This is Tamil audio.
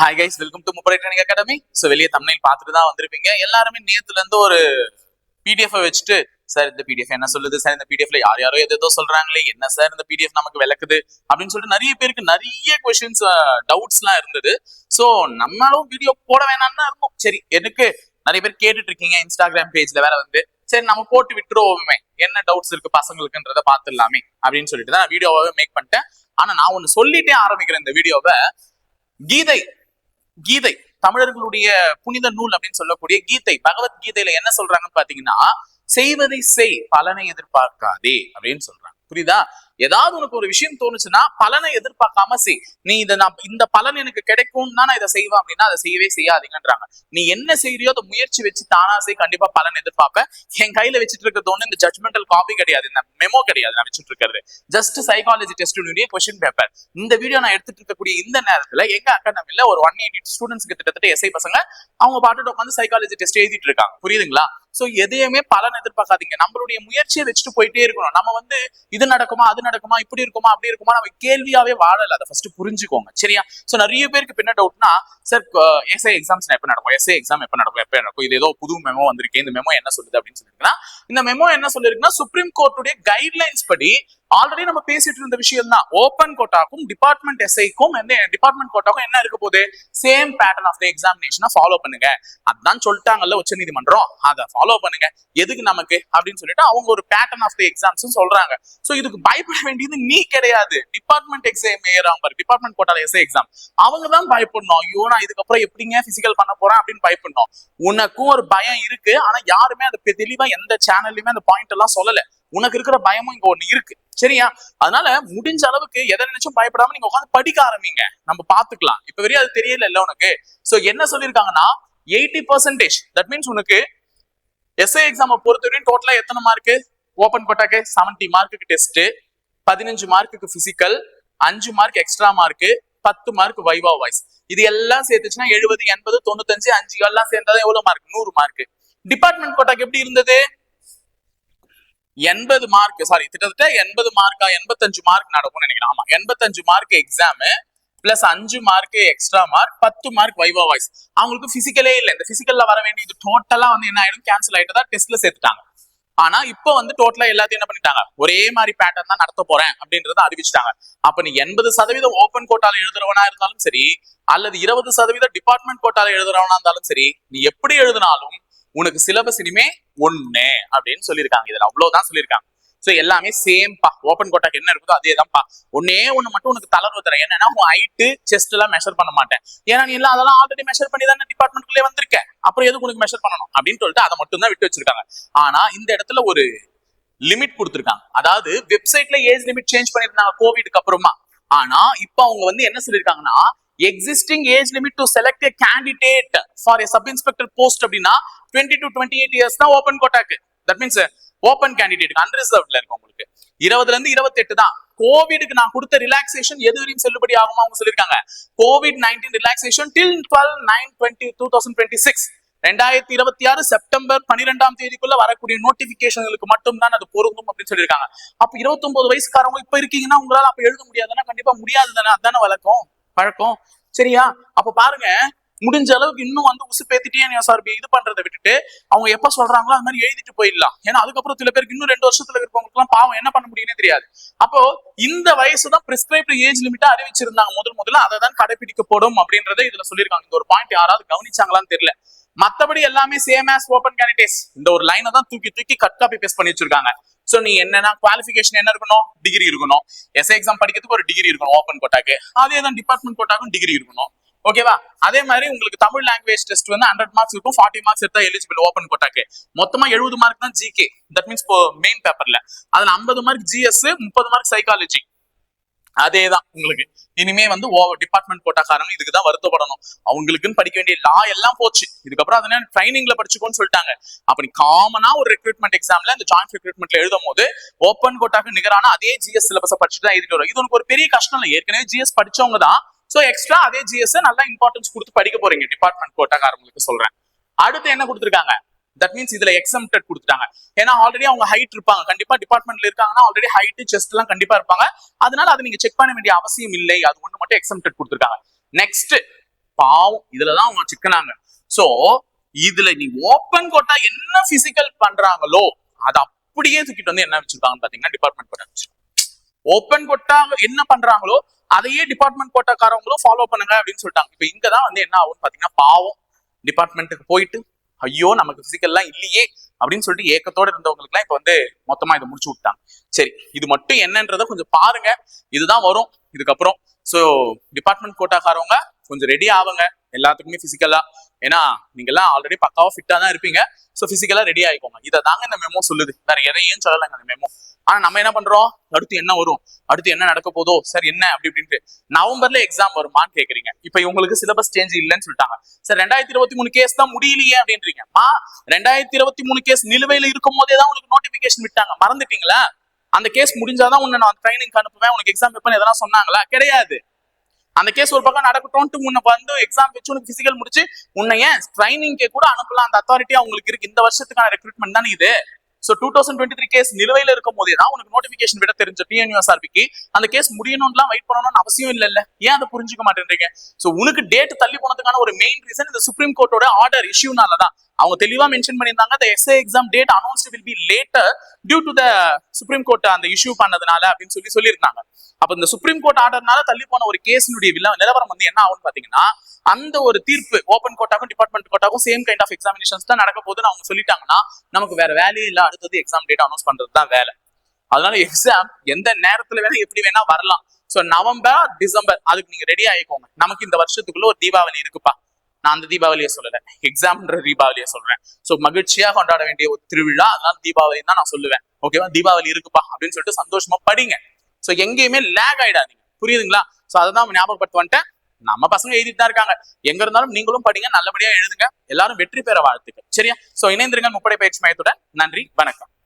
ஹாய் கைஸ் வெல்கம் டு முப்படை ட்ரைனிங் அகாடமி ஸோ வெளியே தமிழில் பார்த்துட்டு தான் வந்திருப்பீங்க. எல்லாருமே நேற்றுலேருந்து ஒரு பிடிஎஃப் வச்சுட்டு சார் இந்த பிடிஎஃப் என்ன சொல்லுது? சார் இந்த பிடிஎஃப்ல யார் யாரோ எதோ சொல்றாங்களே. என்ன சார் இந்த பிடிஎஃப் நமக்கு விளக்குது? அப்படின்னு சொல்லிட்டு நிறைய பேருக்கு நிறைய கொஸ்டின்ஸ் டவுட்ஸ்லாம் இருந்தது. ஸோ நம்மளும் வீடியோ போட வேணாம்னு இருக்கும். சரி எனக்கு நிறைய பேர் கேட்டுட்டு இருக்கீங்க. இன்ஸ்டாகிராம் பேஜ்ல வேற வந்து சரி நம்ம போட்டு விட்டுருவோமே. என்ன டவுட்ஸ் இருக்கு பசங்களுக்குன்றத பார்த்துடலாமே. அப்படின்னு சொல்லிட்டு தான் வீடியோவாவே மேக் பண்ணிட்டேன். ஆனா நான் ஒன்னு சொல்லிட்டே ஆரம்பிக்கிறேன் இந்த வீடியோவை கீதை கீதை தமிழர்களுடைய புனித நூல் அப்படின்னு சொல்லக்கூடிய கீதை பகவத்கீதையில என்ன சொல்றாங்கன்னு பாத்தீங்கன்னா செய்வதை செய் பலனை எதிர்பார்க்காதே அப்படின்னு சொல்றாங்க. புரியுதா? ஏதாவது உனக்கு ஒரு விஷயம் தோணுச்சுன்னா பலனை எதிர்பார்க்காம செய். நீ இதை நான் இந்த பலன் எனக்கு கிடைக்கும் தான் நான் இதை செய்வேன் அப்படின்னா அதை செய்யவே செய்யாதீங்கன்றாங்க. நீ என்ன செய்யறியோ அதை முயற்சி வச்சு தானா செய் கண்டிப்பா பலன் எதிர்பார்ப்ப என் கையில வச்சுட்டு இருக்கிறது ஒண்ணு இந்த ஜட்மெண்டல் காப்பி கிடையாது இந்த மெமோ கிடையாது நான் வச்சுட்டு இருக்கிறது ஜஸ்ட் சைக்காலஜி டெஸ்டினுடைய கொஸ்டின் பேப்பர் இந்த வீடியோ நான் எடுத்துட்டு இருக்கக்கூடிய இந்த நேரத்துல எங்க அகாடமில ஒரு ஒன் எயிட்டி ஸ்டூடெண்ட்ஸ்க்கு கிட்டத்தட்ட எஸ்ஐ பசங்க அவங்க பாட்டுட்டு உட்காந்து சைக்காலஜி டெஸ்ட் எழுதிட்டு இருக்காங்க புரியுதுங்களா? சோ எதையுமே பலன் எதிர்பார்க்காதீங்க. நம்மளுடைய முயற்சியை வச்சுட்டு போயிட்டே இருக்கணும். நம்ம வந்து இது நடக்குமா அது நடக்குமா? இப்படி இருக்குமா? அப்படி இருக்குமா? நம்ம கேள்வியாவே வாழல. அதை ஃபர்ஸ்ட் புரிஞ்சுக்கோங்க. சரியா? சோ நிறைய பேருக்கு பின்ன டவுட்னா சார் எஸ்ஐ எக்ஸாம்ஸ் எப்ப நடக்கும்? எஸ்ஐ எக்ஸாம் எப்ப நடக்கும்? எப்ப நடக்கும்? இது ஏதோ புது மெமோ வந்திருக்கு. இந்த மெமோ என்ன சொல்லுது? அப்படின்னு சொல்லிருக்கீங்கன்னா இந்த மெமோ என்ன சொல்லிருக்குன்னா சுப்ரீம் கோர்ட்டுடைய கைட்லைன்ஸ் படி ஆல்ரெடி நம்ம பேசிட்டு இருந்த விஷயம் தான் ஓப்பன் கோட்டாக்கும் டிபார்ட்மெண்ட் எஸ்ஐக்கும் என்ன டிபார்ட்மெண்ட் கோட்டாக்கும் என்ன இருக்க போகுது? சேம் பேட்டர்ன் ஆஃப் த எக்ஸாமினேஷனை ஃபாலோ பண்ணுங்க. அதான் சொல்லிட்டாங்கல்ல உச்ச நீதிமன்றம். அதை ஃபாலோ பண்ணுங்க. எதுக்கு நமக்கு? அப்படின்னு சொல்லிட்டு அவங்க ஒரு பேட்டர்ன் ஆஃப் த எக்ஸாம்ஸ் சொல்றாங்க. ஸோ இதுக்கு பயப்பட வேண்டியது நீ கிடையாது. டிபார்ட்மெண்ட் எக்ஸாம் ஏறாங்க பாரு டிபார்ட்மெண்ட் கோட்டால எஸ்ஐ எக்ஸாம் அவங்க தான் பயப்படணும். ஐயோ நான் இதுக்கப்புறம் எப்படிங்க பிசிக்கல் பண்ண போறேன் அப்படின்னு பயப்படணும். உனக்கும் ஒரு பயம் இருக்கு. ஆனா யாருமே அதை தெளிவா எந்த சேனல்லையுமே அந்த பாயிண்ட் எல்லாம் சொல்லலை. உனக்கு இருக்கிற பயமும் இங்க ஒண்ணு இருக்கு. சரியா? அதனால முடிஞ்ச அளவுக்கு எதை நினைச்சும் பயப்படாம நீங்க உட்காந்து படிக்க ஆரம்பிங்க. நம்ம பாத்துக்கலாம் இப்ப வரையும் அது தெரியல இல்ல உனக்கு. சோ என்ன சொல்லியிருக்காங்கன்னா எயிட்டி பர்சன்டேஜ் தட் மீன்ஸ் உனக்கு எஸ்ஐ எக்ஸாம் பொறுத்தவரையும் டோட்டலா எத்தனை மார்க்கு ஓபன் போட்டாக்கு செவன்டி மார்க்குக்கு டெஸ்ட் பதினஞ்சு மார்க்குக்கு பிசிக்கல் அஞ்சு மார்க் எக்ஸ்ட்ரா மார்க்கு பத்து மார்க் வைவா வாய்ஸ் இது எல்லாம் சேர்த்துச்சுன்னா எழுபது எண்பது தொண்ணூத்தஞ்சு அஞ்சு எல்லாம் சேர்ந்தாதான் எவ்வளவு மார்க் நூறு மார்க் டிபார்ட்மெண்ட் கோட்டாக்கு எப்படி இருந்தது? எண்பது மார்க் சாரி கிட்டத்தட்ட எண்பது மார்க்கா எண்பத்தஞ்சு மார்க் நடக்கும்னு நினைக்கிறேன். ஆமா எண்பத்தஞ்சு மார்க் எக்ஸாமு பிளஸ் அஞ்சு மார்க் எக்ஸ்ட்ரா மார்க் பத்து மார்க் வைவா வாய்ஸ் அவங்களுக்கு பிசிக்கலே இல்லை. இந்த பிசிக்கல்ல வர வேண்டியது டோட்டலா வந்து என்ன ஆயிடும்? கேன்சல் ஆயிட்டு தான் டெஸ்ட்ல சேர்த்துட்டாங்க. ஆனா இப்போ வந்து டோட்டலா எல்லாத்தையும் என்ன பண்ணிட்டாங்க? ஒரே மாதிரி பேட்டர்ன் தான் நடத்த போறேன் அப்படின்றத அறிவிச்சிட்டாங்க. அப்ப நீ எண்பது சதவீதம் ஓப்பன் கோட்டால எழுதுறவனா இருந்தாலும் சரி அல்லது இருபது சதவீதம் டிபார்ட்மெண்ட் கோட்டால எழுதுறவனா இருந்தாலும் சரி நீ எப்படி எழுதினாலும் உனக்கு சிலபஸ் இனிமே ஒண்ணு அப்படின்னு சொல்லியிருக்காங்க. இதுல அவ்வளவுதான் சொல்லியிருக்காங்க. சோ எல்லாமே சேம் பா. ஓப்பன் கோட்டாக்கு என்ன இருக்குதோ அதே தான்ப்பா ஒன்னே ஒண்ணு மட்டும் உனக்கு தளர்வு தரேன். என்னன்னா உன் ஹைட்டு செஸ்ட் எல்லாம் மெஷர் பண்ண மாட்டேன். ஏன்னா நீ எல்லாம் அதெல்லாம் ஆல்ரெடி மெஷர் பண்ணி தானே டிபார்ட்மெண்ட்குள்ளே வந்திருக்க. அப்புறம் எதுக்கு உனக்கு மெஷர் பண்ணணும்? அப்படின்னு சொல்லிட்டு அதை மட்டும் தான் விட்டு வச்சிருக்காங்க. ஆனா இந்த இடத்துல ஒரு லிமிட் கொடுத்துருக்காங்க. அதாவது வெப்சைட்ல ஏஜ் லிமிட் சேஞ்ச் பண்ணிருந்தாங்க கோவிடுக்கு அப்புறமா. ஆனா இப்போ அவங்க வந்து என்ன சொல்லியிருக்காங்கன்னா existing age limit to select a candidate for a sub inspector post அப்படின்னா twenty two twenty eight years தான் ஓப்பன் கோட்டாக்கு. தட் மீன்ஸ் ஓப்பன் கேண்டிடேட் அன்ரிசர்வ்ல இருக்கும் உங்களுக்கு. இருபதுல இருந்து இருபத்தெட்டு தான். கோவிடுக்கு நான் கொடுத்த ரிலாக்ஸேஷன் எது வரையும் செல்லுபடி ஆகுமா அவங்க சொல்லியிருக்காங்க. Covid nineteen relaxation till twelve nine twenty two thousand twenty six ரெண்டாயிரத்தி இருபத்தி ஆறு செப்டம்பர் பன்னிரெண்டாம் தேதிக்குள்ள வரக்கூடிய நோட்டிபிகேஷன்களுக்கு மட்டும் தான் அது பொருந்தும் அப்படின்னு சொல்லியிருக்காங்க. அப்ப இருபத்தி ஒன்பது வயசுக்காரங்க இப்ப இருக்கீங்கன்னா உங்களால அப்ப எழுத முடியாதுன்னா கண்டிப்பா முடியாது தானே அதானே வழக்கம்? பழக்கம். சரியா? அப்ப பாருங்க முடிஞ்ச அளவுக்கு இன்னும் வந்து உசுப்பேத்திட்டே சார் இது பண்றதை விட்டுட்டு அவங்க எப்ப சொல்றாங்களோ அது மாதிரி எழுதிட்டு போயிடலாம். ஏன்னா அதுக்கப்புறம் சில பேருக்கு இன்னும் ரெண்டு வருஷத்துல இருக்கவங்களுக்கு எல்லாம் பாவம் என்ன பண்ண முடியும்னே தெரியாது. அப்போ இந்த வயசு தான் பிரிஸ்கிரைப்டு ஏஜ் லிமிட்டா அறிவிச்சிருந்தாங்க. முதல் முதல்ல அதை தான் கடைபிடிக்கப்படும் அப்படின்றத இதுல சொல்லியிருக்காங்க. இந்த ஒரு பாயிண்ட் யாராவது கவனிச்சாங்களான்னு தெரியல. மத்தபடி எல்லாமே சேம் ஆஸ் ஓபன் கேண்டிடேட்ஸ் இந்த ஒரு லைனை தான் தூக்கி தூக்கி கட் காப்பி பேஸ்ட் பண்ணி வச்சிருக்காங்க. சோ நீ என்னன்னா குவாலிஃபிகேஷன் என்ன இருக்கணும்? டிகிரி இருக்கணும். எஸ்ஐ எக்ஸாம் படிக்கிறதுக்கு ஒரு டிகிரி இருக்கணும் ஓப்பன் கோட்டாக்கு அதே தான் டிபார்ட்மெண்ட் கோட்டாக்கும் டிகிரி இருக்கணும். ஓகேவா அதே மாதிரி உங்களுக்கு தமிழ் லாங்குவேஜ் டெஸ்ட் வந்து ஹண்ட்ரட் மார்க்ஸ் இருக்கும் ஃபார்ட்டி மார்க்ஸ் எடுத்தா எலிஜிபிள் ஓப்பன் கோட்டாக்கு மொத்தமா எழுபது மார்க் தான் ஜிகே தட் மீன்ஸ் மெயின் பேப்பர்ல அதுல ஐம்பது மார்க் ஜிஎஸ் முப்பது மார்க் சைக்காலஜி அதே தான் உங்களுக்கு. இனிமே வந்து டிபார்ட்மெண்ட் கோட்டாக்காரங்க இதுக்கு தான் வருத்தப்படணும். அவங்களுக்குன்னு படிக்க வேண்டிய லா எல்லாம் போச்சு. இதுக்கப்புறம் அதனால ட்ரைனிங்ல படிச்சுக்கோன்னு சொல்லிட்டாங்க. அப்படி காமனா ஒரு ரெக்ரூட்மெண்ட் எக்ஸாம்ல இந்த ஜாயிண்ட் ரெக்ரூட்மெண்ட்ல எழுதும் போது ஓப்பன் கோட்டாக்கு நிகரான அதே ஜிஎஸ் சிலபஸை படிச்சுட்டு தான் எழுதிட்டு வரும் இது உனக்கு ஒரு பெரிய கஷ்டம் இல்லை. ஏற்கனவே ஜிஎஸ் படிச்சவங்க தான். சோ எக்ஸ்ட்ரா அதே ஜிஎஸ் நல்லா இம்பார்ட்டன்ஸ் கொடுத்து படிக்க போறீங்க. டிபார்ட்மெண்ட் கோட்டாக்காரங்களுக்கு சொல்றேன். அடுத்து என்ன கொடுத்துருக்காங்க? தட் மீன்ஸ் இதுல எக்ஸம்டட் கொடுத்துட்டாங்க. ஏன்னா ஆல்ரெடி அவங்க ஹைட் இருப்பாங்க. கண்டிப்பா டிபார்ட்மெண்ட்ல இருக்காங்கன்னா ஆல்ரெடி ஹைட் செஸ்ட் எல்லாம் கண்டிப்பா இருப்பாங்க. அதனால அதை நீங்க செக் பண்ண வேண்டிய அவசியம் இல்லை. அது ஒண்ணு மட்டும் எக்ஸம்டட் கொடுத்துருக்காங்க. நெக்ஸ்ட் பாவம் இதுலதான் அவங்க சிக்கனாங்க. சோ இதுல நீ ஓப்பன் கோட்டா என்ன பிசிக்கல் பண்றாங்களோ அது அப்படியே தூக்கிட்டு வந்து என்ன வச்சிருக்காங்கன்னு பாத்தீங்கன்னா டிபார்ட்மெண்ட் கோட்டா ஓப்பன் கோட்டா என்ன பண்றாங்களோ அதையே டிபார்ட்மெண்ட் கோட்டாக்காரவங்களும் ஃபாலோ பண்ணுங்க அப்படின்னு சொல்லிட்டாங்க. இப்ப இங்கதான் வந்து என்ன ஆகும்னு பாத்தீங்கன்னா பாவம். டிபார்ட்மெண்ட்டுக்கு போயிட்டு ஐயோ நமக்கு பிசிக்கல்லாம் இல்லையே அப்படின்னு சொல்லிட்டு ஏக்கத்தோட இருந்தவங்களுக்குலாம் இப்போ வந்து மொத்தமா இதை முடிச்சு விட்டாங்க. சரி இது மட்டும் என்னன்றதை கொஞ்சம் பாருங்க. இதுதான் வரும். இதுக்கப்புறம் ஸோ டிபார்ட்மெண்ட் கோட்டாக்காரவங்க கொஞ்சம் ரெடி ஆகுங்க எல்லாத்துக்குமே பிசிக்கலா ஏன்னா நீங்க எல்லாம் ஆல்ரெடி பக்காவா ஃபிட்டா தான் இருப்பீங்க. ஸோ பிசிக்கலா ரெடி ஆயிக்கோங்க. இதை தாங்க இந்த மெமோ சொல்லுது. வேற எதையும் சொல்லலைங்க அந்த மெமோ ஆனா நம்ம என்ன பண்றோம்? அடுத்து என்ன வரும்? அடுத்து என்ன நடக்க போதோ? சார் என்ன? அப்படி இப்படின்ட்டு நவம்பர்ல எக்ஸாம் வருமான்னு கேக்குறீங்க. இப்ப இவங்களுக்கு சிலபஸ் சேஞ்ச் இல்லைன்னு சொல்லிட்டாங்க. சார் ரெண்டாயிரத்தி இருபத்தி மூணு கேஸ் தான் முடியலையே அப்படின்றீங்க. மா ரெண்டாயிரத்தி இருபத்தி மூணு கேஸ் நிலுவையில இருக்கும் போதே தான் உங்களுக்கு நோட்டிபிகேஷன் விட்டாங்க. மறந்துட்டீங்களா? அந்த கேஸ் முடிஞ்சாதான் உன்னை நான் ட்ரைனிங் அனுப்புவேன். உனக்கு எக்ஸாம் வைப்பேன் எதனா சொன்னாங்களா? கிடையாது. அந்த கேஸ் ஒரு பக்கம் நடக்கட்டும்ட்டு உன்னை வந்து எக்ஸாம் வச்சு உனக்கு பிசிக்கல் முடிச்சு உன்னை ஏன் ட்ரைனிங்கே கூட அனுப்பலாம். அந்த அத்தாரிட்டி அவங்களுக்கு இருக்கு. இந்த வருஷத்துக்கான ரெக்ரூட்மெண்ட் தானே இது? So two thousand twenty three case நிலுவையில இருக்கும் போதே தான் உனக்கு நோட்டிபிகேஷன் விட தெரிஞ்ச டிஎன்யூஎஸ்ஆர்பிக்கு அந்த கேஸ் முடியணும்லாம் வெயிட் பண்ணணும்னு அவசியம் இல்ல இல்ல ஏன் அதை புரிஞ்சுக்க மாட்டேன்றீங்க? சோ உனக்கு டேட் தள்ளி போனதுக்கான ஒரு மெயின் ரீசன் இந்த சுப்ரீம் கோர்ட்டோட ஆர்டர் இஷ்யூனால தான். அவங்க தெளிவா மென்ஷன் பண்ணியிருந்தாங்க the SA exam date announced will be later due to the supreme court அந்த இஷ்யூ பண்ணதுனால அப்படின்னு சொல்லி சொல்லியிருந்தாங்க. அப்ப இந்த சுப்ரீம் கோர்ட் ஆர்டர்னால தள்ளி போன ஒரு கேஸினுடைய நிலவரம் வந்து என்ன ஆகும்னு பாத்தீங்கன்னா அந்த ஒரு தீர்ப்பு ஓப்பன் கோட்டாக்கும் டிபார்ட்மெண்ட் கோட்டாக்கும் சேம் கைண்ட் ஆஃப் எக்ஸாமினேஷன்ஸ் தான் நடக்க போதுன்னு அவங்க சொல்லிட்டாங்கன்னா நமக்கு வேற வேலையே இல்லை. அடுத்தது எக்ஸாம் டேட் அனௌன்ஸ் பண்றது தான் வேலை. அதனால எக்ஸாம் எந்த நேரத்துல வேணா எப்படி வேணா வரலாம். ஸோ நவம்பர் டிசம்பர் அதுக்கு நீங்க ரெடி ஆகிக்கோங்க நமக்கு இந்த வருஷத்துக்குள்ள ஒரு தீபாவளி இருக்குப்பா. நான் அந்த தீபாவளியை சொல்லல. எக்ஸாம்ன்ற தீபாவளியை சொல்றேன். ஸோ மகிழ்ச்சியா கொண்டாட வேண்டிய ஒரு திருவிழா அதனால தீபாவளி தான் நான் சொல்லுவேன். ஓகேவா தீபாவளி இருக்குப்பா அப்படின்னு சொல்லிட்டு சந்தோஷமா படிங்க. ஸோ எங்கேயுமே லேக் ஆயிடாதீங்க. புரியுதுங்களா? ஸோ அதை தான் ஞாபகப்படுத்த வந்துட்டேன். நம்ம பசங்க எழுதிட்டு தான் இருக்காங்க. எங்க இருந்தாலும் நீங்களும் படிங்க நல்லபடியா எழுதுங்க. எல்லாரும் வெற்றி பெற வாழ்த்துக்கள். சரியா? சோ இணைந்திருங்கள் முப்படை பயிற்சி மையத்துடன். நன்றி வணக்கம்.